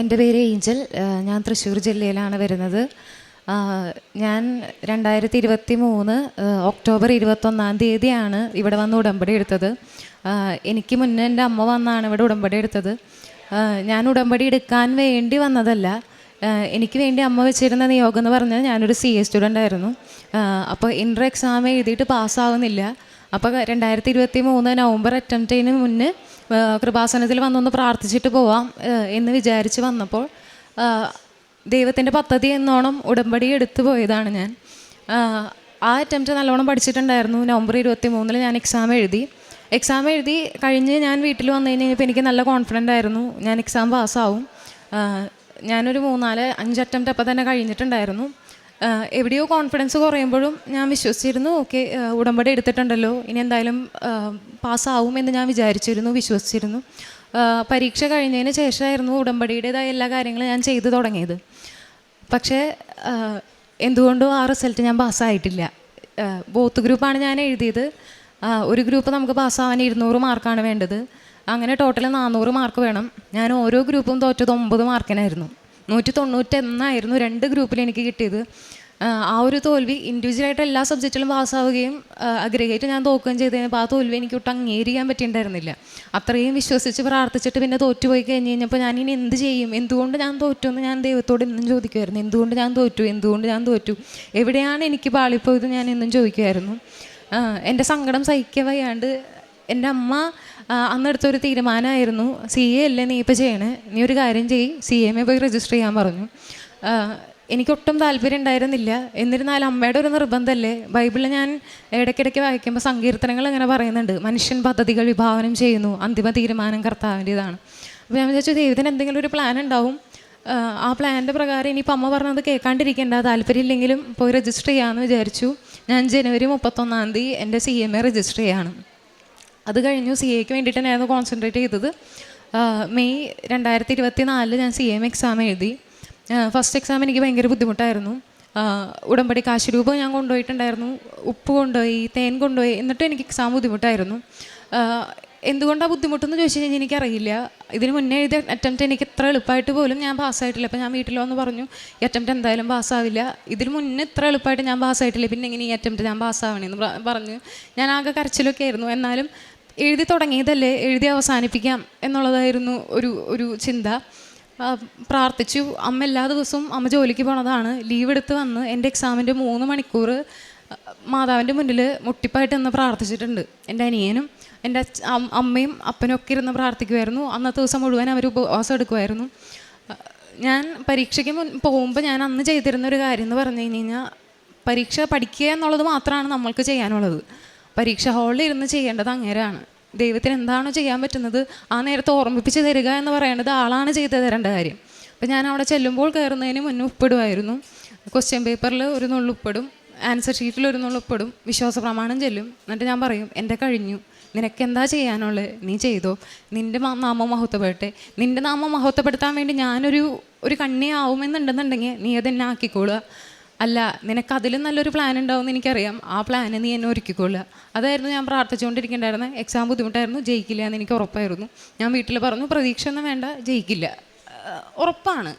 എന്റെ പേര് ഏഞ്ചൽ. ഞാൻ തൃശ്ശൂർ ജില്ലയിലാണ് വരുന്നത്. ഞാൻ രണ്ടായിരത്തി ഇരുപത്തി മൂന്ന് ഒക്ടോബർ ഇരുപത്തൊന്നാം തീയതിയാണ് ഇവിടെ വന്ന് ഉടമ്പടി എടുത്തത്. എനിക്ക് മുന്നേ എന്റെ അമ്മ വന്നാണ് ഇവിടെ ഉടമ്പടി എടുത്തത്. ഞാൻ ഉടമ്പടി എടുക്കാൻ വേണ്ടി വന്നതല്ല. എനിക്ക് വേണ്ടി അമ്മ വെച്ചിരുന്ന നിയോഗം എന്ന് പറഞ്ഞാൽ ഞാനൊരു സി എ സ്റ്റുഡന്റ് ആയിരുന്നു. അപ്പോൾ ഇന്റർ എക്സാം എഴുതിയിട്ട് പാസ്സാവുന്നില്ല. അപ്പോൾ രണ്ടായിരത്തി ഇരുപത്തി മൂന്ന് നവംബർ അറ്റംപ്റ്റിന് മുന്നേ കൃപാസനത്തിൽ വന്നൊന്ന് പ്രാർത്ഥിച്ചിട്ട് പോവാം എന്ന് വിചാരിച്ച് വന്നപ്പോൾ ദൈവത്തിന്റെ പദ്ധതി എന്നോണം ഉടമ്പടി എടുത്തു പോയതാണ് ഞാൻ. ആ, അറ്റംപ്റ്റ് നല്ലോണം പഠിച്ചിട്ടുണ്ടായിരുന്നു. നവംബർ ഇരുപത്തി മൂന്നിൽ ഞാൻ എക്സാം എഴുതി. എക്സാം എഴുതി കഴിഞ്ഞ് ഞാൻ വീട്ടിൽ വന്നു കഴിഞ്ഞപ്പോൾ എനിക്ക് നല്ല കോൺഫിഡന്റ് ആയിരുന്നു. ഞാൻ എക്സാം പാസ്സാവും ഞാനൊരു മൂന്നാൽ അഞ്ച് അറ്റംപ്റ്റ് അപ്പം തന്നെ കഴിഞ്ഞിട്ടുണ്ടായിരുന്നു. എവിടെയോ കോൺഫിഡൻസ് കുറയുമ്പോഴും ഞാൻ വിശ്വസിച്ചിരുന്നു ഓക്കെ ഉടമ്പടി എടുത്തിട്ടുണ്ടല്ലോ ഇനി എന്തായാലും പാസ്സാവും എന്ന് ഞാൻ വിചാരിച്ചിരുന്നു വിശ്വസിച്ചിരുന്നു. പരീക്ഷ കഴിഞ്ഞതിന് ശേഷമായിരുന്നു ഉടമ്പടിയുടേതായ എല്ലാ കാര്യങ്ങളും ഞാൻ ചെയ്തു തുടങ്ങിയത്. പക്ഷേ എന്തുകൊണ്ടും ആ റിസൾട്ട് ഞാൻ പാസ്സായിട്ടില്ല ബോത്ത് ഗ്രൂപ്പാണ് ഞാൻ എഴുതിയത്. ഒരു ഗ്രൂപ്പ് നമുക്ക് പാസ്സാവാൻ ഇരുന്നൂറ് മാർക്കാണ് വേണ്ടത്. അങ്ങനെ ടോട്ടൽ നാനൂറ് മാർക്ക് വേണം. ഞാൻ ഓരോ ഗ്രൂപ്പും തോറ്റത് ഒമ്പത് മാർക്കിനായിരുന്നു നൂറ്റി തൊണ്ണൂറ്റൊന്നായിരുന്നു രണ്ട് ഗ്രൂപ്പിൽ എനിക്ക് കിട്ടിയത്. ആ ഒരു തോൽവി ഇൻഡിവിജ്വലായിട്ട് എല്ലാ സബ്ജക്റ്റിലും പാസ്സാവുകയും അഗ്രഗേറ്റ് ഞാൻ തോക്കുകയും ചെയ്ത് കഴിഞ്ഞപ്പോൾ ആ തോൽവി എനിക്ക് ഒട്ടും അംഗീകരിക്കാൻ പറ്റിയിട്ടുണ്ടായിരുന്നില്ല. അത്രയും വിശ്വസിച്ച് പ്രാർത്ഥിച്ചിട്ട് പിന്നെ തോറ്റുപോയി കഴിഞ്ഞ് കഴിഞ്ഞപ്പോൾ ഞാൻ ഇനി എന്ത് ചെയ്യും? എന്തുകൊണ്ട് ഞാൻ തോറ്റു എന്ന് ഞാൻ ദൈവത്തോട് എന്നും ചോദിക്കുമായിരുന്നു എന്തുകൊണ്ട് ഞാൻ തോറ്റു? എന്തുകൊണ്ട് ഞാൻ തോറ്റു? എവിടെയാണ് എനിക്ക് പാളിപ്പോയത് ഞാൻ എന്നും ചോദിക്കുമായിരുന്നു എന്റെ സങ്കടം സഹിക്കവയാണ്ട് വയ്യാണ്ട് എന്റെ അമ്മ അന്നെടുത്തൊരു തീരുമാനമായിരുന്നു. സി എ അല്ലേ നീ ഇപ്പോൾ ചെയ്യണേ? നീ ഒരു കാര്യം ചെയ്യ്. സി എം എ പോയി രജിസ്റ്റർ ചെയ്യാൻ പറഞ്ഞു. എനിക്കൊട്ടും താല്പര്യം ഉണ്ടായിരുന്നില്ല എന്നിരുന്നാലും അമ്മയുടെ ഒരു നിർബന്ധമല്ലേ? ബൈബിളിൽ ഞാൻ ഇടയ്ക്കിടയ്ക്ക് വായിക്കുമ്പോൾ സങ്കീർത്തനങ്ങൾ ഇങ്ങനെ പറയുന്നുണ്ട്. മനുഷ്യൻ പദ്ധതികൾ വിഭാവനം ചെയ്യുന്നു. അന്തിമ തീരുമാനം കർത്താവിന്റെതാണ്. അപ്പോൾ ഞാൻ വിചാരിച്ചു ദൈവത്തിന് എന്തെങ്കിലും ഒരു പ്ലാൻ ഉണ്ടാവും. ആ, പ്ലാനിന്റെ പ്രകാരം ഇനിയിപ്പോൾ അമ്മ പറഞ്ഞത് കേൾക്കാണ്ടിരിക്കേണ്ട താല്പര്യമില്ലെങ്കിലും പോയി രജിസ്റ്റർ ചെയ്യാമെന്ന് വിചാരിച്ചു. ഞാൻ ജനുവരി മുപ്പത്തൊന്നാം തീയതി എന്റെ സി എം എ രജിസ്റ്റർ ചെയ്യാണ്. അത് കഴിഞ്ഞു സി എക്ക് വേണ്ടിയിട്ട് തന്നെയായിരുന്നു കോൺസെൻട്രേറ്റ് ചെയ്തത്. മെയ് രണ്ടായിരത്തി ഇരുപത്തി നാലിൽ ഞാൻ സി എം എക്സാം എഴുതി. ഫസ്റ്റ് എക്സാം എനിക്ക് ഭയങ്കര ബുദ്ധിമുട്ടായിരുന്നു. ഉടമ്പടി കാശുരൂപം ഞാൻ കൊണ്ടുപോയിട്ടുണ്ടായിരുന്നു. ഉപ്പ് കൊണ്ടുപോയി തേൻ കൊണ്ടുപോയി എന്നിട്ട് എനിക്ക് എക്സാം ബുദ്ധിമുട്ടായിരുന്നു. എന്തുകൊണ്ടാണ് ബുദ്ധിമുട്ടെന്ന് ചോദിച്ചു കഴിഞ്ഞാൽ എനിക്കറിയില്ല. ഇതിന് മുന്നേ എഴുതിയ അറ്റംപ്റ്റ് എനിക്ക് ഇത്ര എളുപ്പമായിട്ട് പോലും ഞാൻ പാസ്സായിട്ടില്ല. അപ്പോൾ ഞാൻ വീട്ടിൽ വന്ന് പറഞ്ഞു ഈ അറ്റംപ്റ്റ് എന്തായാലും പാസ്സാവില്ല. ഇതിന് മുന്നേ ഇത്ര എളുപ്പമായിട്ട് ഞാൻ പാസ്സായിട്ടില്ല. പിന്നെ ഇങ്ങനെ ഈ അറ്റംപ്റ്റ് ഞാൻ പാസ്സാവണമെന്ന് പ്ര- പറഞ്ഞു. ഞാൻ ആകെ കരച്ചിലൊക്കെ ആയിരുന്നു. എന്നാലും എഴുതി തുടങ്ങിയതല്ലേ? എഴുതി അവസാനിപ്പിക്കാം എന്നുള്ളതായിരുന്നു ഒരു ഒരു ചിന്ത. പ്രാർത്ഥിച്ചു. അമ്മ എല്ലാ ദിവസവും അമ്മ ജോലിക്ക് പോണതാണ്. ലീവ് എടുത്ത് വന്ന് എന്റെ എക്സാമിന്റെ മൂന്ന് മണിക്കൂർ മാതാവിന്റെ മുന്നിൽ മുട്ടിപ്പായിട്ട് നിന്ന് പ്രാർത്ഥിച്ചിട്ടുണ്ട്. എന്റെ അനിയനും എന്റെ അമ്മയും അപ്പനും ഒക്കെ ഇരുന്ന് പ്രാർത്ഥിക്കുമായിരുന്നു അന്നത്തെ ദിവസം മുഴുവൻ അവർ ഉപവാസം എടുക്കുമായിരുന്നു ഞാൻ പരീക്ഷയ്ക്ക് മുൻ പോകുമ്പോൾ ഞാൻ അന്ന് ചെയ്തിരുന്ന ഒരു കാര്യം എന്ന് പറഞ്ഞു കഴിഞ്ഞ് കഴിഞ്ഞാൽ പരീക്ഷ പഠിക്കുക എന്നുള്ളത് മാത്രമാണ് നമ്മൾക്ക് ചെയ്യാനുള്ളത്. പരീക്ഷ ഹാളിൽ ഇരുന്ന് ചെയ്യേണ്ടത് അങ്ങേരാണ്. ദൈവത്തിന് എന്താണോ ചെയ്യാൻ പറ്റുന്നത്? ആ നേരത്തെ ഓർമ്മിപ്പിച്ച് തരിക എന്ന് പറയുന്നത് ആളാണ് ചെയ്തു തരേണ്ട കാര്യം. അപ്പം ഞാൻ അവിടെ ചെല്ലുമ്പോൾ കയറുന്നതിന് മുന്നേ ഉപ്പിടുമായിരുന്നു. ക്വസ്റ്റ്യൻ പേപ്പറിൽ ഒരു നുള്ളു ഉപ്പിടും ആൻസർ ഷീറ്റിൽ ഒരു നുള്ളു ഉപ്പിടും വിശ്വാസ പ്രമാണം ചെല്ലും. എന്നിട്ട് ഞാൻ പറയും എന്റെ കഴിഞ്ഞു. നിനക്ക് എന്താ ചെയ്യാനുള്ളത് നീ ചെയ്തോ. നിന്റെ നാമം മഹത്വപ്പെടട്ടെ. നിന്റെ നാമം മഹത്വപ്പെടുത്താൻ വേണ്ടി ഞാനൊരു ഒരു കണ്ണി ആവുമെന്നുണ്ടെന്നുണ്ടെങ്കിൽ നീ അതെന്നെ ആക്കിക്കോളുക. അല്ല നിനക്ക് അതിലും നല്ലൊരു പ്ലാൻ ഉണ്ടാവുമെന്ന് എനിക്കറിയാം. ആ പ്ലാന് നീ എന്നെ ഒരുക്കിക്കൊള്ളുക അതായിരുന്നു ഞാൻ പ്രാർത്ഥിച്ചുകൊണ്ടിരിക്കേണ്ടായിരുന്നത് എക്സാം ബുദ്ധിമുട്ടായിരുന്നു. ജയിക്കില്ല എന്ന് എനിക്ക് ഉറപ്പായിരുന്നു. ഞാൻ വീട്ടിൽ പറഞ്ഞു പ്രതീക്ഷ ഒന്നും വേണ്ട ജയിക്കില്ല. ഉറപ്പാണ്.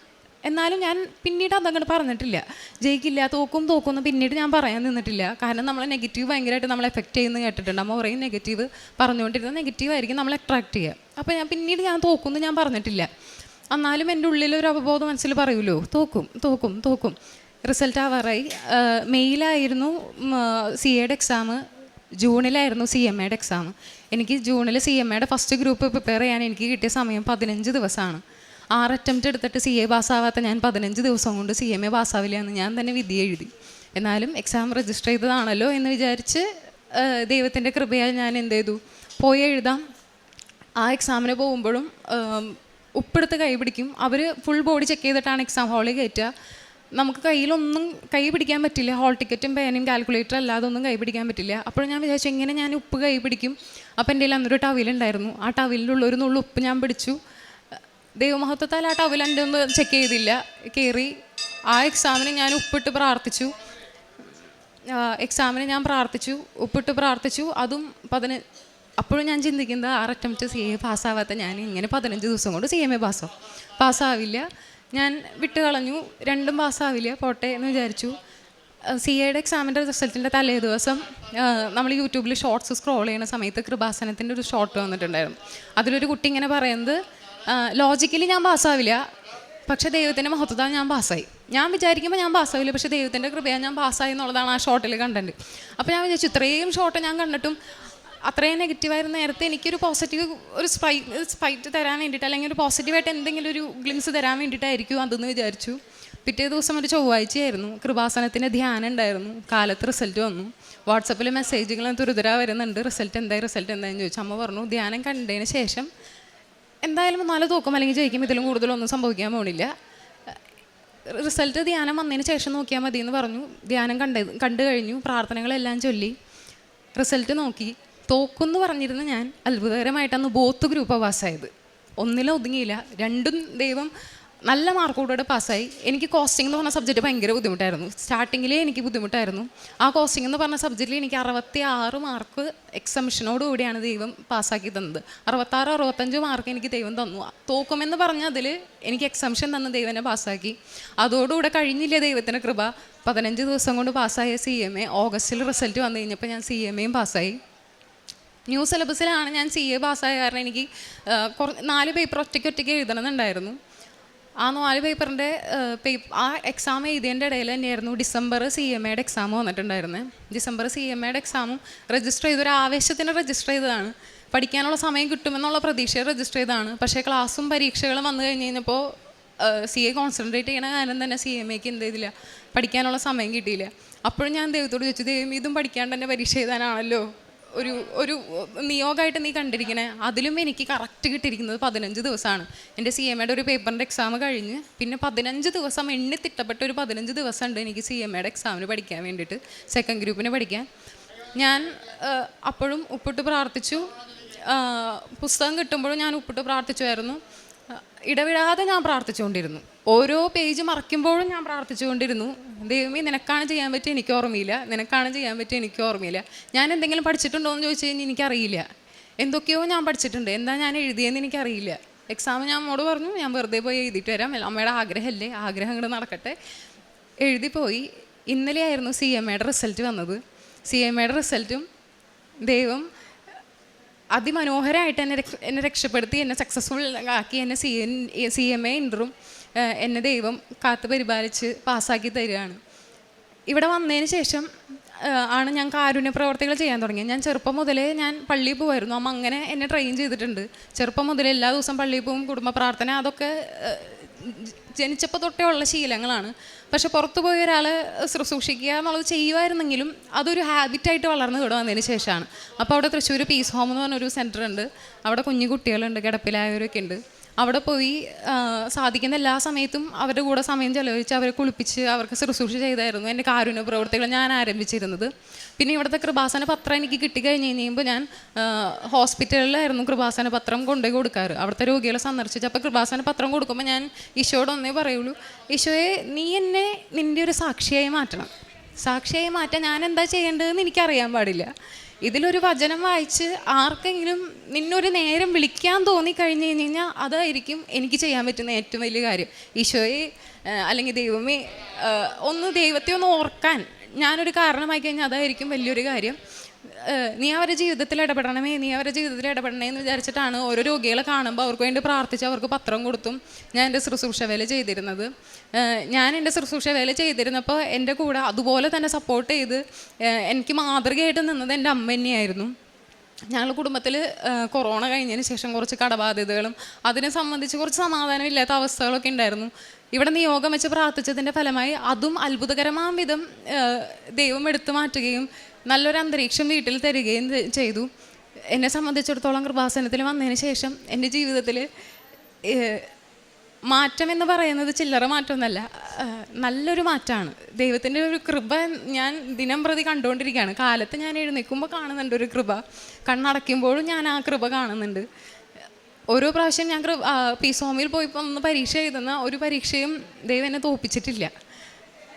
എന്നാലും ഞാൻ പിന്നീട് അതങ്ങോട്ട് പറഞ്ഞിട്ടില്ല. ജയിക്കില്ല തോക്കും തോക്കും എന്ന് പിന്നീട് ഞാൻ പറയാൻ നിന്നിട്ടില്ല. കാരണം നമ്മളെ നെഗറ്റീവ് ഭയങ്കരമായിട്ട് നമ്മളെ എഫക്റ്റ് ചെയ്യുന്ന കേട്ടിട്ടുണ്ട്. അമ്മ പറയും നെഗറ്റീവ് പറഞ്ഞുകൊണ്ടിരുന്ന നെഗറ്റീവ് ആയിരിക്കും നമ്മളെ അട്രാക്ട് ചെയ്യുക. അപ്പോൾ ഞാൻ പിന്നീട് ഞാൻ തോക്കുമെന്ന് ഞാൻ പറഞ്ഞിട്ടില്ല. എന്നാലും എന്റെ ഉള്ളിലൊരു അവബോധം മനസ്സിൽ പറയുമല്ലോ തോക്കും തോക്കും തോക്കും. റിസൾട്ട് ആവാറായി. മെയ്യിലായിരുന്നു സി എയുടെ എക്സാം ജൂണിലായിരുന്നു സി എം എയുടെ എക്സാം എനിക്ക് ജൂണിൽ സി എം എയുടെ ഫസ്റ്റ് ഗ്രൂപ്പ് പ്രിപ്പയർ ചെയ്യാൻ എനിക്ക് കിട്ടിയ സമയം പതിനഞ്ച് ദിവസമാണ്. ആറ് അറ്റംപ്റ്റ് എടുത്തിട്ട് സി എ പാസ്സാവാത്ത ഞാൻ പതിനഞ്ച് ദിവസം കൊണ്ട് സി എം എ പാസ്സാവില്ല എന്ന് ഞാൻ തന്നെ വിധി എഴുതി. എന്നാലും എക്സാം രജിസ്റ്റർ ചെയ്തതാണല്ലോ എന്ന് വിചാരിച്ച് ദൈവത്തിന്റെ കൃപയാൽ ഞാൻ എന്ത് ചെയ്തു? പോയി എഴുതാം. ആ എക്സാമിന് പോകുമ്പോഴും ഉപ്പെടുത്ത് കൈ പിടിക്കും. അവർ ഫുൾ ബോഡി ചെക്ക് ചെയ്തിട്ടാണ് എക്സാം ഹാളിൽ കയറ്റുക. നമുക്ക് കയ്യിലൊന്നും കൈ പിടിക്കാൻ പറ്റില്ല. ഹോൾ ടിക്കറ്റും പേനയും കാൽക്കുലേറ്റർ അല്ലാതെ ഒന്നും കൈ പിടിക്കാൻ പറ്റില്ല. അപ്പോൾ ഞാൻ വിചാരിച്ചു എങ്ങനെ ഞാൻ ഉപ്പ് കൈ പിടിക്കും? അപ്പോൾ എന്റെ കയ്യിൽ അന്നൊരു ടവിലുണ്ടായിരുന്നു ആ ടവിലുള്ള ഒരു നുള്ളു ഉപ്പ് ഞാൻ പിടിച്ചു. ദൈവമഹത്വത്താൽ ആ ടവിൽ എന്റെ ഒന്ന് ചെക്ക് ചെയ്തില്ല. കയറി ആ എക്സാമിന് ഞാൻ ഉപ്പിട്ട് പ്രാർത്ഥിച്ചു. എക്സാമിന് ഞാൻ പ്രാർത്ഥിച്ചു. ഉപ്പിട്ട് പ്രാർത്ഥിച്ചു. അതും പതിന അപ്പോഴും ഞാൻ ചിന്തിക്കുന്നത് ആറ് അറ്റംപ്റ്റ് സി എ പാസ്സാവാത്ത ഞാൻ ഇങ്ങനെ പതിനഞ്ച് ദിവസം കൊണ്ട് സി എം എ പാസ്സാവും പാസ്സാവില്ല ഞാൻ വിട്ട് കളഞ്ഞു രണ്ടും പാസ്സാവില്ല. പോട്ടെ എന്ന് വിചാരിച്ചു. സി എയുടെ എക്സാമിന്റെ റിസൾട്ടിന്റെ തലേ ദിവസം നമ്മൾ യൂട്യൂബിൽ ഷോർട്സ് സ്ക്രോൾ ചെയ്യുന്ന സമയത്ത് കൃപാസനത്തിന്റെ ഒരു ഷോർട്ട് വന്നിട്ടുണ്ടായിരുന്നു. അതിലൊരു കുട്ടി ഇങ്ങനെ പറയുന്നത് ലോജിക്കലി ഞാൻ പാസ്സാവില്ല പക്ഷേ ദൈവത്തിന്റെ മഹത്വത്താൽ ഞാൻ പാസ്സായി. ഞാൻ വിചാരിക്കുമ്പോൾ ഞാൻ പാസ്സാവില്ല പക്ഷേ ദൈവത്തിന്റെ കൃപയാണ് ഞാൻ പാസ്സായി എന്നുള്ളതാണ് ആ ഷോർട്ടിൽ കണ്ടന്റ് അപ്പോൾ ഞാൻ വിചാരിച്ചു ഇത്രയും ഷോർട്ട് ഞാൻ കണ്ടിട്ടും അത്രയും നെഗറ്റീവായിരുന്ന നേരത്തെ എനിക്കൊരു പോസിറ്റീവ് ഒരു സ്പൈ സ്പൈറ്റ് തരാൻ വേണ്ടിയിട്ട് അല്ലെങ്കിൽ ഒരു പോസിറ്റീവായിട്ട് എന്തെങ്കിലും ഒരു ഗ്ലിംസ് തരാൻ വേണ്ടിയിട്ടായിരിക്കും അതെന്ന് വിചാരിച്ചു. പിറ്റേ ദിവസം ഒരു ചൊവ്വാഴ്ചയായിരുന്നു. കൃപാസനത്തിന്റെ ധ്യാനം ഉണ്ടായിരുന്നു. കാലത്ത് റിസൾട്ട് വന്നു. വാട്സപ്പിൽ മെസ്സേജുകൾ തുരുതുര വരുന്നുണ്ട്. റിസൾട്ട് എന്തായി റിസൾട്ട് എന്തായെന്ന് ചോദിച്ചു. അമ്മ പറഞ്ഞു ധ്യാനം കണ്ടതിന് ശേഷം എന്തായാലും നാല് തൂക്കം അല്ലെങ്കിൽ ജയിക്കും. ഇതിലും കൂടുതലൊന്നും സംഭവിക്കാൻ പോണില്ല. റിസൾട്ട് ധ്യാനം വന്നതിന് ശേഷം നോക്കിയാൽ മതി എന്ന് പറഞ്ഞു. ധ്യാനം കണ്ട കണ്ടു കഴിഞ്ഞു. പ്രാർത്ഥനകളെല്ലാം ചൊല്ലി. റിസൾട്ട് നോക്കി. തോക്കുന്ന് പറഞ്ഞിരുന്ന ഞാൻ അത്ഭുതകരമായിട്ടാണ് ബോത്ത് ഗ്രൂപ്പ് പാസ്സായത്. ഒന്നിലും ഒതുങ്ങിയില്ല. രണ്ടും ദൈവം നല്ല മാർക്കോടുകൂടെ പാസ്സായി. എനിക്ക് കോസ്റ്റിംഗ് എന്ന് പറഞ്ഞ സബ്ജക്റ്റ് ഭയങ്കര ബുദ്ധിമുട്ടായിരുന്നു. സ്റ്റാർട്ടിങ്ങിലേ എനിക്ക് ബുദ്ധിമുട്ടായിരുന്നു. ആ കോസ്റ്റിംഗ് എന്ന് പറഞ്ഞ സബ്ജക്റ്റിൽ എനിക്ക് അറുപത്തി ആറ് മാർക്ക് എക്സംഷനോട് കൂടിയാണ് ദൈവം പാസ്സാക്കി തന്നത്. അറുപത്താറ് അറുപത്തഞ്ച് മാർക്ക് എനിക്ക് ദൈവം തന്നു. തോക്കുമെന്ന് പറഞ്ഞ അതിൽ എനിക്ക് എക്സംഷൻ തന്ന് ദൈവനെ പാസ്സാക്കി. അതോടുകൂടെ കഴിഞ്ഞില്ല ദൈവത്തിന്റെ കൃപ. പതിനഞ്ച് ദിവസം കൊണ്ട് പാസ്സായ സി എം എ. ഓഗസ്റ്റിൽ റിസൾട്ട് വന്നു കഴിഞ്ഞപ്പോൾ ഞാൻ സി എം എയും പാസ്സായി. ന്യൂ സിലബസിലാണ് ഞാൻ സി എ പാസ്സായ കാരണം എനിക്ക് കുറച്ച് കുറ നാല് പേപ്പർ ഒറ്റയ്ക്ക് ഒറ്റയ്ക്ക് എഴുതണമെന്നുണ്ടായിരുന്നു. ആ നാല് പേപ്പറിന്റെ ആ എക്സാം എഴുതിയതിന്റെ ഇടയിൽ തന്നെയായിരുന്നു ഡിസംബർ സി എം എയുടെ എക്സാം വന്നിട്ടുണ്ടായിരുന്നത് ഡിസംബർ സി എം എയുടെ എക്സാമും രജിസ്റ്റർ ചെയ്ത് ഒരു ആവേശത്തിന് രജിസ്റ്റർ ചെയ്തതാണ്. പഠിക്കാനുള്ള സമയം കിട്ടുമെന്നുള്ള പ്രതീക്ഷയിൽ രജിസ്റ്റർ ചെയ്തതാണ്. പക്ഷേ ക്ലാസ്സും പരീക്ഷകളും വന്നു കഴിഞ്ഞ് കഴിഞ്ഞപ്പോൾ സി എ കോൺസെൻട്രേറ്റ് ചെയ്യണ കാരണം തന്നെ സി എം എക്ക് എന്ത് ചെയ്തില്ല പഠിക്കാനുള്ള സമയം കിട്ടിയില്ല. അപ്പോഴും ഞാൻ ദൈവത്തോട് ചോദിച്ചു ദൈവം ഇതും പഠിക്കാണ്ട് തന്നെ പരീക്ഷ എഴുതാനാണല്ലോ? ഒരു ഒരു നിയോഗമായിട്ട് നീ കണ്ടിരിക്കണേ. അതിലും എനിക്ക് കറക്റ്റ് കിട്ടിയിരിക്കുന്നത് പതിനഞ്ച് ദിവസമാണ്. എന്റെ സി എം എയുടെ ഒരു പേപ്പറിന്റെ എക്സാം കഴിഞ്ഞ് പിന്നെ പതിനഞ്ച് ദിവസം എണ്ണി തിട്ടപ്പെട്ട ഒരു പതിനഞ്ച് ദിവസം ഉണ്ട് എനിക്ക് സി എം എയുടെ എക്സാമിന് പഠിക്കാൻ വേണ്ടിയിട്ട്. സെക്കൻഡ് ഗ്രൂപ്പിന് പഠിക്കാൻ. ഞാൻ അപ്പോഴും ഉപ്പിട്ട് പ്രാർത്ഥിച്ചു. പുസ്തകം കിട്ടുമ്പോഴും ഞാൻ ഉപ്പിട്ട് പ്രാർത്ഥിച്ചുമായിരുന്നു ഇടവിടാതെ ഞാൻ പ്രാർത്ഥിച്ചുകൊണ്ടിരുന്നു. ഓരോ പേജ് മറയ്ക്കുമ്പോഴും ഞാൻ പ്രാർത്ഥിച്ചുകൊണ്ടിരുന്നു. ദൈവമേ നിനക്കാണ് ചെയ്യാൻ പറ്റിയ എനിക്ക് ഓർമ്മയില്ല. നിനക്കാണ് ചെയ്യാൻ പറ്റിയ എനിക്ക് ഓർമ്മയില്ല. ഞാൻ എന്തെങ്കിലും പഠിച്ചിട്ടുണ്ടോ എന്ന് ചോദിച്ചു കഴിഞ്ഞാൽ എനിക്കറിയില്ല. എന്തൊക്കെയോ ഞാൻ പഠിച്ചിട്ടുണ്ട്. എന്താ ഞാൻ എഴുതിയെന്ന് എനിക്കറിയില്ല. എക്സാം ഞാൻ അമ്മോട് പറഞ്ഞു ഞാൻ വെറുതെ പോയി എഴുതിയിട്ട് വരാം. അമ്മയുടെ ആഗ്രഹമല്ലേ? ആഗ്രഹം അങ്ങോട്ട് നടക്കട്ടെ. എഴുതി പോയി. ഇന്നലെയായിരുന്നു സി എം എയുടെ റിസൾട്ട് വന്നത്. സി എം എയുടെ റിസൾട്ടും ദൈവം അതിമനോഹരമായിട്ട് എന്നെ എന്നെ രക്ഷപ്പെടുത്തി എന്നെ സക്സസ്ഫുൾ ആക്കി എന്നെ C N C M A ഇന്ററും എന്നെ ദൈവം കാത്തു പരിപാലിച്ച് പാസ്സാക്കി തരികയാണ്. ഇവിടെ വന്നതിന് ശേഷം ആണ് ഞാൻ കാരുണ്യ പ്രവർത്തികൾ ചെയ്യാൻ തുടങ്ങിയത്. ഞാൻ ചെറുപ്പം മുതലേ ഞാൻ പള്ളിയിൽ പോകുമായിരുന്നു അമ്മ അങ്ങനെ എന്നെ ട്രെയിൻ ചെയ്തിട്ടുണ്ട്. ചെറുപ്പം മുതലേ എല്ലാ ദിവസവും പള്ളിയിൽ പോകും കുടുംബ പ്രാർത്ഥന അതൊക്കെ ജനിച്ചപ്പോൾ തൊട്ടേ ഉള്ള ശീലങ്ങളാണ്. പക്ഷെ പുറത്തു പോയ ഒരാൾ ശുശ്രൂഷിക്കുക എന്നുള്ളത് ചെയ്യുമായിരുന്നെങ്കിലും അതൊരു ഹാബിറ്റായിട്ട് വളർന്നു ഇവിടെ വന്നതിന് ശേഷമാണ്. അപ്പോൾ അവിടെ തൃശ്ശൂർ പീസ് ഹോം എന്ന് പറഞ്ഞൊരു സെന്റർ ഉണ്ട്. അവിടെ കുഞ്ഞു കുട്ടികളുണ്ട് കിടപ്പിലായവരൊക്കെ ഉണ്ട്. അവിടെ പോയി സാധിക്കുന്ന എല്ലാ സമയത്തും അവരുടെ കൂടെ സമയം ചെലവഴിച്ച് അവരെ കുളിപ്പിച്ച് അവർക്ക് ശുശ്രൂഷ ചെയ്തായിരുന്നു എന്റെ കാരുണ്യ പ്രവർത്തികൾ ഞാൻ ആരംഭിച്ചിരുന്നത്. പിന്നെ ഇവിടുത്തെ കൃപാസന പത്രം എനിക്ക് കിട്ടിക്കഴിഞ്ഞ് കഴിയുമ്പോൾ ഞാൻ ഹോസ്പിറ്റലിലായിരുന്നു കൃപാസന പത്രം കൊണ്ടുപോയി കൊടുക്കാറ്. അവിടുത്തെ രോഗികളെ സന്ദർശിച്ച്. അപ്പോൾ കൃപാസന പത്രം കൊടുക്കുമ്പോൾ ഞാൻ ഈശോയോട് ഒന്നേ പറയുള്ളൂ ഈശോയെ നീ എന്നെ നിന്റെ ഒരു സാക്ഷിയായി മാറ്റണം. സാക്ഷിയായി മാറ്റാൻ ഞാൻ എന്താ ചെയ്യേണ്ടതെന്ന് എനിക്കറിയാൻ പാടില്ല. ഇതിലൊരു വചനം വായിച്ച് ആർക്കെങ്കിലും നിന്നൊരു നേരം വിളിക്കാൻ തോന്നി കഴിഞ്ഞു കഴിഞ്ഞ് കഴിഞ്ഞാൽ അതായിരിക്കും എനിക്ക് ചെയ്യാൻ പറ്റുന്ന ഏറ്റവും വലിയ കാര്യം. ഈശോയെ അല്ലെങ്കിൽ ദൈവമേ ഒന്ന് ദൈവത്തെ ഒന്ന് ഓർക്കാൻ ഞാനൊരു കാരണമായി കഴിഞ്ഞാൽ അതായിരിക്കും വലിയൊരു കാര്യം. നീ അവരുടെ ജീവിതത്തിൽ ഇടപെടണമേ നീ അവരുടെ ജീവിതത്തിൽ ഇടപെടണേ എന്ന് വിചാരിച്ചിട്ടാണ് ഓരോ രോഗികളെ കാണുമ്പോൾ അവർക്ക് വേണ്ടി പ്രാർത്ഥിച്ച് അവർക്ക് പത്രം കൊടുത്തും ഞാൻ എന്റെ ശുശ്രൂഷ വേല ചെയ്തിരുന്നത്. ഞാൻ എന്റെ ശുശ്രൂഷ വേല ചെയ്തിരുന്നപ്പോൾ എന്റെ കൂടെ അതുപോലെ തന്നെ സപ്പോർട്ട് ചെയ്ത് എനിക്ക് മാതൃകയായിട്ട് നിന്നത് എന്റെ അമ്മ തന്നെയായിരുന്നു. ഞങ്ങളുടെ കുടുംബത്തിൽ കൊറോണ കഴിഞ്ഞതിന് ശേഷം കുറച്ച് കടബാധ്യതകളും അതിനെ സംബന്ധിച്ച് കുറച്ച് സമാധാനമില്ലാത്ത അവസ്ഥകളൊക്കെ ഉണ്ടായിരുന്നു. ഇവിടെ നിയോഗം വെച്ച് പ്രാർത്ഥിച്ചതിന്റെ ഫലമായി അതും അത്ഭുതകരമാം വിധം ദൈവം എടുത്തു മാറ്റുകയും നല്ലൊരു അന്തരീക്ഷം വീട്ടിൽ തരികയും ചെയ്തു. എന്നെ സംബന്ധിച്ചിടത്തോളം കൃപാസനത്തിൽ വന്നതിന് ശേഷം എന്റെ ജീവിതത്തിൽ മാറ്റം എന്ന് പറയുന്നത് ചില്ലറ മാറ്റമൊന്നല്ല. നല്ലൊരു മാറ്റമാണ് ദൈവത്തിന്റെ ഒരു കൃപ ഞാൻ ദിനം പ്രതി കണ്ടുകൊണ്ടിരിക്കുകയാണ്. കാലത്ത് ഞാൻ എഴുന്നേൽക്കുമ്പോൾ കാണുന്നുണ്ട് ഒരു കൃപ. കണ്ണടയ്ക്കുമ്പോഴും ഞാൻ ആ കൃപ കാണുന്നുണ്ട്. ഓരോ പ്രാവശ്യം ഞാൻ കൃ പി സ്വാമിയിൽ പോയി ഒന്ന് പരീക്ഷ എഴുതുന്ന ഒരു പരീക്ഷയും ദൈവം എന്നെ തോൽപ്പിച്ചിട്ടില്ല.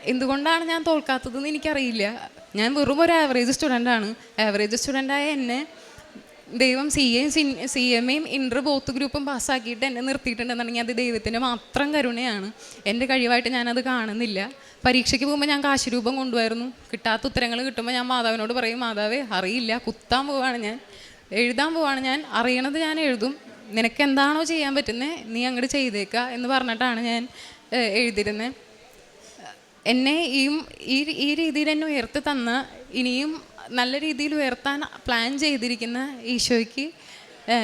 എന്തുകൊണ്ടാണ് ഞാൻ തോൽക്കാത്തതെന്ന് എനിക്കറിയില്ല. ഞാൻ വെറും ഒരു ആവറേജ് സ്റ്റുഡന്റാണ് ആവറേജ് സ്റ്റുഡന്റായ എന്നെ ദൈവം സി എയും സി എം എയും ഇന്റർ ബോത്ത് ഗ്രൂപ്പും പാസ്സാക്കിയിട്ട് എന്നെ നിർത്തിയിട്ടുണ്ടെന്നുണ്ടെങ്കിൽ അത് ദൈവത്തിന്റെ മാത്രം കരുണയാണ്. എന്റെ കഴിവായിട്ട് ഞാനത് കാണുന്നില്ല. പരീക്ഷയ്ക്ക് പോകുമ്പോൾ ഞാൻ കാശുരൂപം കൊണ്ടുവരുന്നു. കിട്ടാത്ത ഉത്തരങ്ങൾ കിട്ടുമ്പോൾ ഞാൻ മാതാവിനോട് പറയും മാതാവേ അറിയില്ല. കുത്താൻ പോവാണ് ഞാൻ. എഴുതാൻ പോവാണ് ഞാൻ. അറിയണത് ഞാൻ എഴുതും. നിനക്ക് എന്താണോ ചെയ്യാൻ പറ്റുന്നത് നീ അങ്ങോട്ട് ചെയ്തേക്കുക എന്ന് പറഞ്ഞിട്ടാണ് ഞാൻ എഴുതിരുന്നത് എന്നെ ഈ ഈ രീതിയിൽ എന്നെ ഉയർത്തി തന്ന് ഇനിയും നല്ല രീതിയിൽ ഉയർത്താൻ പ്ലാൻ ചെയ്തിരിക്കുന്ന ഈശോയ്ക്ക്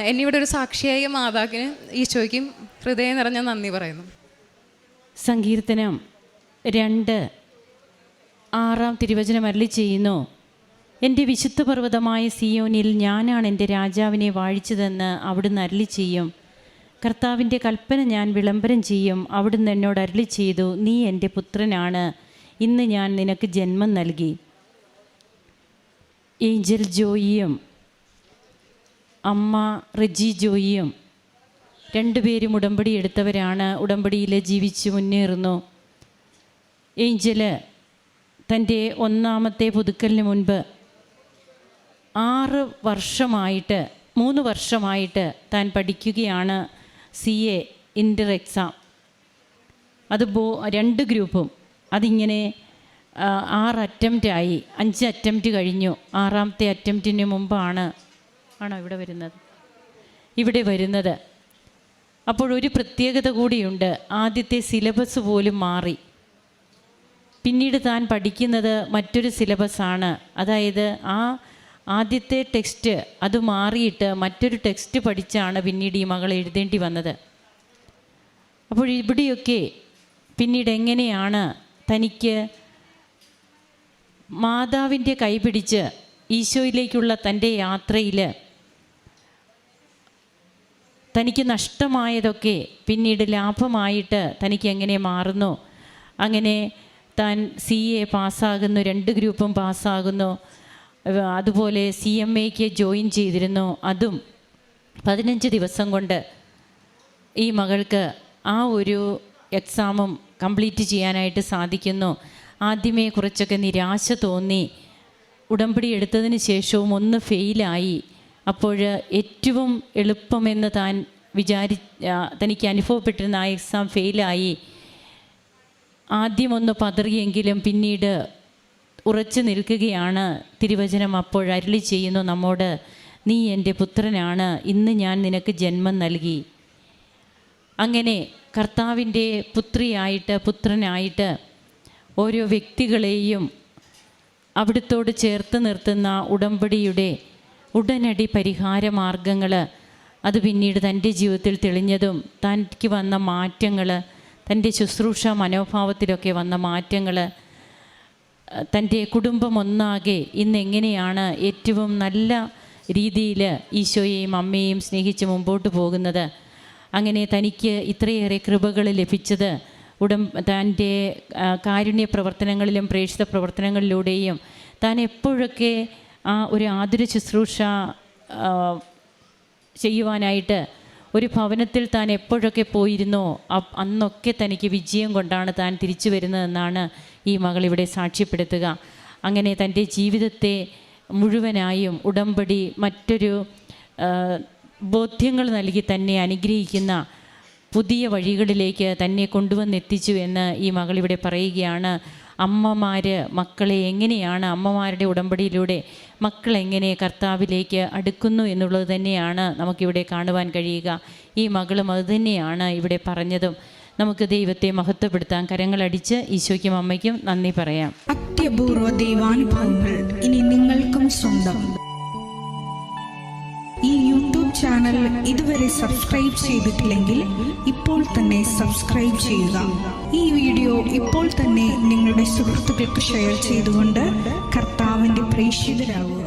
എന്നെ ഇവിടെ ഒരു സാക്ഷിയായ മാതാക്കിന് ഈശോയ്ക്കും ഹൃദയം നിറഞ്ഞ നന്ദി പറയുന്നു. സങ്കീർത്തനം രണ്ട് ആറാം തിരുവചനം അരളി ചെയ്യുന്നു എന്റെ വിശുദ്ധ പർവതമായ സിയോനിൽ ഞാനാണ് എന്റെ രാജാവിനെ വാഴിച്ചതെന്ന് അവിടുന്ന് അരളി ചെയ്യും. കർത്താവിന്റെ കൽപ്പന ഞാൻ വിളംബരം ചെയ്യും. അവിടുന്ന് എന്നോട് അരളി ചെയ്തു നീ എന്റെ പുത്രനാണ്. ഇന്ന് ഞാൻ നിനക്ക് ജന്മം നൽകി. ഏഞ്ചൽ ജോയിയും അമ്മ റിജി ജോയിയും രണ്ടുപേരും ഉടമ്പടി എടുത്തവരാണ്. ഉടമ്പടിയിൽ ജീവിച്ച് മുന്നേറുന്നു. ഏഞ്ചൽ തന്റെ ഒന്നാമത്തെ പുതുക്കലിന് മുൻപ് ആറ് വർഷമായിട്ട് മൂന്ന് വർഷമായിട്ട് താൻ പഠിക്കുകയാണ്. സി എ ഇന്റർ എക്സാം അത് ബോ രണ്ട് ഗ്രൂപ്പും. അതിങ്ങനെ ആറ് അറ്റംപ്റ്റായി അഞ്ച് അറ്റംപ്റ്റ് കഴിഞ്ഞു. ആറാമത്തെ അറ്റംപ്റ്റിന് മുമ്പാണ് ആണോ ഇവിടെ വരുന്നത്? ഇവിടെ വരുന്നത്. അപ്പോൾ ഒരു പ്രത്യേകത കൂടിയുണ്ട്. ആദ്യത്തെ സിലബസ് പോലും മാറി. പിന്നീട് താൻ പഠിക്കുന്നത് മറ്റൊരു സിലബസാണ് അതായത് ആ ആദ്യത്തെ ടെക്സ്റ്റ് അത് മാറിയിട്ട് മറ്റൊരു ടെക്സ്റ്റ് പഠിച്ചാണ് പിന്നീട് ഈ മകൾ എഴുതേണ്ടി വന്നത്. അപ്പോൾ ഇവിടെയൊക്കെ പിന്നീട് എങ്ങനെയാണ് തനിക്ക് മാതാവിന്റെ കൈപിടിച്ച് ഈശോയിലേക്കുള്ള തന്റെ യാത്രയിൽ തനിക്ക് നഷ്ടമായതൊക്കെ പിന്നീട് ലാഭമായിട്ട് തനിക്ക് എങ്ങനെ മാറുന്നു? അങ്ങനെ താൻ സി എ പാസ്സാകുന്നു രണ്ട് ഗ്രൂപ്പും പാസ്സാകുന്നു. അതുപോലെ സി എം എക്ക് ജോയിൻ ചെയ്തിരുന്നു. അതും പതിനഞ്ച് ദിവസം കൊണ്ട് ഈ മകൾക്ക് ആ ഒരു എക്സാമും കംപ്ലീറ്റ് ചെയ്യാനായിട്ട് സാധിക്കുന്നു. ആദ്യമേ കുറച്ചൊക്കെ നിരാശ തോന്നി. ഉടമ്പടി എടുത്തതിന് ശേഷവും ഒന്ന് ഫെയിലായി. അപ്പോൾ ഏറ്റവും എളുപ്പമെന്ന് താൻ വിചാരി തനിക്ക് അനുഭവപ്പെട്ടിരുന്ന ആ എക്സാം ഫെയിലായി. ആദ്യമൊന്ന് പതറിയെങ്കിലും പിന്നീട് ഉറച്ചു നിൽക്കുകയാണ് തിരുവചനം അപ്പോൾ ചെയ്യുന്നു നമ്മോട് നീ എന്റെ പുത്രനാണ് ഇന്ന് ഞാൻ നിനക്ക് ജന്മം നൽകി. അങ്ങനെ കർത്താവിന്റെ പുത്രിയായിട്ട് പുത്രനായിട്ട് ഓരോ വ്യക്തികളെയും അവിടുത്തോട് ചേർത്ത് നിർത്തുന്ന ഉടമ്പടിയുടെ ഉടനടി പരിഹാര മാർഗങ്ങൾ അത് പിന്നീട് തന്റെ ജീവിതത്തിൽ തെളിഞ്ഞതും തനിക്ക് വന്ന മാറ്റങ്ങൾ തന്റെ ശുശ്രൂഷ മനോഭാവത്തിലൊക്കെ വന്ന മാറ്റങ്ങൾ തന്റെ കുടുംബം ഒന്നാകെ ഇന്ന് എങ്ങനെയാണ് ഏറ്റവും നല്ല രീതിയിൽ ഈശോയെയും അമ്മയെയും സ്നേഹിച്ച് മുമ്പോട്ട് പോകുന്നത്? അങ്ങനെ തനിക്ക് ഇത്രയേറെ കൃപകൾ ലഭിച്ചത് ഉടം തന്റെ കാരുണ്യ പ്രവർത്തനങ്ങളിലും പ്രേക്ഷിത പ്രവർത്തനങ്ങളിലൂടെയും താൻ എപ്പോഴൊക്കെ ആ ഒരു ആതുര ശുശ്രൂഷ ചെയ്യുവാനായിട്ട് ഒരു ഭവനത്തിൽ താൻ എപ്പോഴൊക്കെ പോയിരുന്നോ അന്നൊക്കെ തനിക്ക് വിജയം കൊണ്ടാണ് താൻ തിരിച്ചു വരുന്നതെന്നാണ് ഈ മകൾ ഇവിടെ സാക്ഷ്യപ്പെടുത്തുക. അങ്ങനെ തന്റെ ജീവിതത്തെ മുഴുവനായും ഉടമ്പടി മറ്റൊരു ബോധ്യങ്ങൾ നൽകി തന്നെ അനുഗ്രഹിക്കുന്ന പുതിയ വഴികളിലേക്ക് തന്നെ കൊണ്ടുവന്നെത്തിച്ചു എന്ന് ഈ മകൾ ഇവിടെ പറയുകയാണ്. അമ്മമാർ മക്കളെ എങ്ങനെയാണ് അമ്മമാരുടെ ഉടമ്പടിയിലൂടെ മക്കൾ എങ്ങനെ കർത്താവിലേക്ക് അടുക്കുന്നു എന്നുള്ളത് തന്നെയാണ് നമുക്കിവിടെ കാണുവാൻ കഴിയുക. ഈ മകളും അതുതന്നെയാണ് ഇവിടെ പറഞ്ഞതും. നമുക്ക് ദൈവത്തെ മഹത്വപ്പെടുത്താൻ കരങ്ങളടിച്ച് ഈശോയ്ക്കും അമ്മയ്ക്കും നന്ദി പറയാം. അത്യപൂർവ ദൈവാനുഭവങ്ങൾ ഇനി നിങ്ങൾക്കും സ്വന്തം. ഈ യൂട്യൂബ് ചാനൽ ഇതുവരെ സബ്സ്ക്രൈബ് ചെയ്തിട്ടില്ലെങ്കിൽ ഇപ്പോൾ തന്നെ സബ്സ്ക്രൈബ് ചെയ്യുക. ഈ വീഡിയോ ഇപ്പോൾ തന്നെ നിങ്ങളുടെ സുഹൃത്തുക്കൾക്ക് ഷെയർ ചെയ്തുകൊണ്ട് കർത്താവിന്റെ പ്രേക്ഷിതരാകുക.